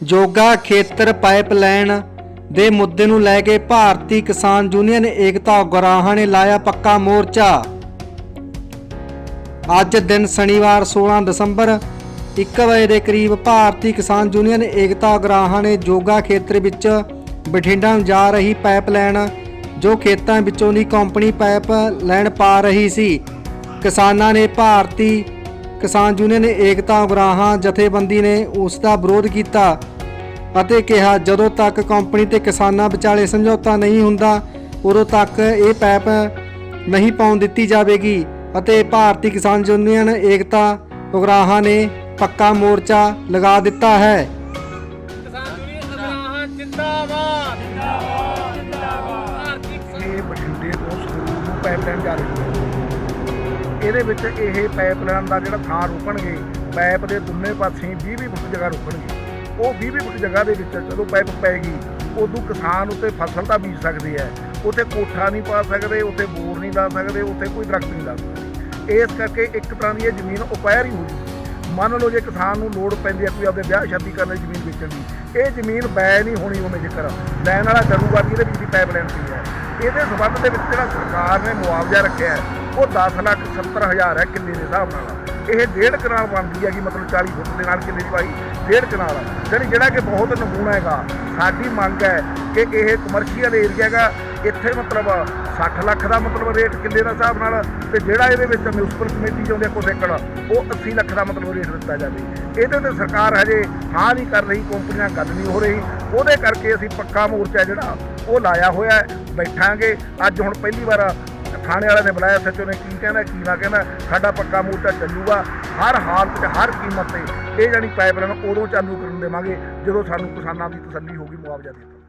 ਜੋਗਾ ਖੇਤਰ ਪਾਈਪਲਾਈਨ ਦੇ ਮੁੱਦੇ ਨੂੰ ਲੈ ਕੇ ਭਾਰਤੀ ਕਿਸਾਨ ਯੂਨੀਅਨ ਏਕਤਾ ਉਗਰਾਹਾਂ ਨੇ ਲਾਇਆ ਪੱਕਾ ਮੋਰਚਾ। ਅੱਜ ਦਿਨ ਸ਼ਨੀਵਾਰ 16 ਦਸੰਬਰ 1 ਵਜੇ ਦੇ ਕਰੀਬ ਭਾਰਤੀ ਕਿਸਾਨ ਯੂਨੀਅਨ ਏਕਤਾ ਉਗਰਾਹਾਂ ਨੇ ਜੋਗਾ ਖੇਤਰ ਵਿੱਚ ਬਠਿੰਡਾ ਨੂੰ ਜਾ ਰਹੀ ਪਾਈਪਲਾਈਨ, ਜੋ ਖੇਤਾਂ ਵਿੱਚੋਂ ਦੀ ਕੰਪਨੀ ਪਾਈਪ ਲੈਣ ਪਾ ਰਹੀ ਸੀ। ਕਿਸਾਨਾਂ ਨੇ ਭਾਰਤੀ ਕਿਸਾਨ ਯੂਨੀਅਨ ਏਕਤਾ ਉਗਰਾਹਾਂ ਜਥੇਬੰਦੀ ਨੇ ਉਸ ਦਾ ਵਿਰੋਧ ਕੀਤਾ ਅਤੇ ਕਿਹਾ ਜਦੋਂ ਤੱਕ ਕੰਪਨੀ ਤੇ ਕਿਸਾਨਾਂ ਵਿਚਾਲੇ ਸਮਝੌਤਾ ਨਹੀਂ ਹੁੰਦਾ ਉਦੋਂ ਤੱਕ ਇਹ ਪੈਪ ਨਹੀਂ ਪਾਉਣ ਦਿੱਤੀ ਜਾਵੇਗੀ ਅਤੇ ਭਾਰਤੀ ਕਿਸਾਨ ਯੂਨੀਅਨ ਏਕਤਾ ਉਗਰਾਹਾਂ ਨੇ ਪੱਕਾ ਮੋਰਚਾ ਲਗਾ ਦਿੱਤਾ ਹੈ। ਕਿਸਾਨ ਯੂਨੀਅਨ ਅਗਰਾਹਾਂ ਜਿੰਦਾਬਾਦ। ਜਿੰਦਾਬਾਦ ਜਿੰਦਾਬਾਦ ਭਾਰਤੀ ਕਿਸਾਨ ਇਹ ਬਠਿੰਡੇ ਤੋਂ ਸੰਗਰੂਰ ਨੂੰ ਪਾਈਪਲਾਈਨ ਜਾ ਰਹੀ ਹੈ। ਇਹਦੇ ਵਿੱਚ ਇਹ ਪਾਈਪਲਾਈਨ ਦਾ ਜਿਹੜਾ ਥਾਂ ਰੋਕਣਗੇ ਪਾਈਪ ਦੇ ਦੋਨੇ ਪਾਸੇ 20 20 ਫੁੱਟ ਜਗ੍ਹਾ ਰੋਕਣਗੇ। ਉਹ 20 20 ਫੁੱਟ ਜਗ੍ਹਾ ਦੇ ਵਿੱਚ ਜਦੋਂ ਪਾਈਪ ਪੈਗੀ ਉਦੋਂ ਕਿਸਾਨ ਉੱਤੇ ਫਸਲ ਤਾਂ ਬੀਜ ਸਕਦੇ ਆ। ਉੱਥੇ ਕੋਠਾ ਨਹੀਂ ਪਾ ਸਕਦੇ ਉੱਥੇ ਬੋਰ ਨਹੀਂ ਲਾ ਸਕਦੇ ਉੱਥੇ ਕੋਈ ਦਰਖਤ ਨਹੀਂ ਲਾ ਸਕਦੇ। ਇਸ ਕਰਕੇ ਇੱਕ ਤਰ੍ਹਾਂ ਦੀ ਇਹ ਜ਼ਮੀਨ ਉਪਾਇਰ ਹੀ ਹੋ ਜੂਗੀ। ਮੰਨ ਲਓ ਜੇ ਕਿਸਾਨ ਨੂੰ ਲੋੜ ਪੈਂਦੀ ਹੈ ਕੋਈ ਆਪਦੇ ਵਿਆਹ ਸ਼ਾਦੀ ਕਰਨ ਲਈ ਜ਼ਮੀਨ ਵੇਚਣ ਦੀ ਇਹ ਜ਼ਮੀਨ ਬੈ ਨਹੀਂ ਹੋਣੀ ਉਹਨੇ ਜ਼ਿਕਰ ਲੈਣ ਵਾਲਾ ਕਰੂਗਾ ਕਿ ਇਹਦੇ ਵਿੱਚ ਦੀ ਪਾਈਪਲਾਈਨ ਪਈ ਹੈ ਇਹਦੇ ਸੰਬੰਧ ਦੇ ਵਿੱਚ ਜਿਹੜਾ ਸਰਕਾਰ ਨੇ ਮੁਆਵਜ਼ਾ ਰੱਖਿਆ ਹੈ, ਉਹ 10 ਲੱਖ 70 ਹਜ਼ਾਰ ਹੈ ਕਿੱਲੇ ਦੇ ਹਿਸਾਬ ਨਾਲ। ਇਹ ਡੇਢ ਕਨਾਲ ਬਣਦੀ ਹੈਗੀ, ਮਤਲਬ 40 ਫੁੱਟ ਦੇ ਨਾਲ ਕਿੱਲੇ ਦੀ ਭਾਈ ਡੇਢ ਕਨਾਲ। ਜਿਹੜੀ ਜਿਹੜਾ ਕਿ ਬਹੁਤ ਨਮੂਨਾ ਹੈਗਾ। ਸਾਡੀ ਮੰਗ ਹੈ ਕਿ ਇਹ ਕਮਰਸ਼ੀਅਲ ਏਰੀਆ ਹੈਗਾ, ਇੱਥੇ ਮਤਲਬ 60 ਲੱਖ ਦਾ ਮਤਲਬ ਰੇਟ ਕਿੱਲੇ ਦਾ ਹਿਸਾਬ ਨਾਲ, ਤੇ ਜਿਹੜਾ ਇਹਦੇ ਵਿੱਚ ਮਿਊਨਿਸਪਲ ਕਮੇਟੀ ਚਾਹੁੰਦੇ ਆ ਕੁਛ ਏਕੜ ਉਹ 80 ਲੱਖ ਦਾ ਮਤਲਬ ਰੇਟ ਦਿੱਤਾ ਜਾਵੇ। ਇਹਦੇ ਤੇ ਸਰਕਾਰ ਹਜੇ ਹਾਂ ਨਹੀਂ ਕਰ ਰਹੀ, ਕੰਪਨੀਆਂ ਗੱਲ ਨਹੀਂ ਹੋ ਰਹੀ। ਉਹਦੇ ਕਰਕੇ ਅਸੀਂ ਪੱਕਾ ਮੋਰਚਾ ਜਿਹੜਾ, ਉਹ ਲਾਇਆ ਹੋਇਆ ਬੈਠਾਂਗੇ। ਅੱਜ ਹੁਣ ਪਹਿਲੀ ਵਾਰ ਥਾਣੇ ਵਾਲਿਆਂ ਨੇ ਬੁਲਾਇਆ ਸੱਚੋ ਨੇ ਕੀ ਕਹਿਣਾ, ਕੀ ਨਾ ਕਹਿਣਾ, ਸਾਡਾ ਪੱਕਾ ਮੋਰਚਾ ਚੱਲੂਗਾ। ਹਰ ਹਾਲਤ 'ਚ ਹਰ ਕੀਮਤ ਤੇ ਇਹ ਜਾਨੀ ਪਾਈਪਲਾਈਨ ਉਦੋਂ ਚਾਲੂ ਕਰਨ ਦੇਵਾਂਗੇ, ਜਦੋਂ ਸਾਨੂੰ ਕਿਸਾਨਾਂ ਦੀ ਤਸੱਲੀ ਹੋਗੀ ਮੁਆਵਜ਼ਾ ਦੇ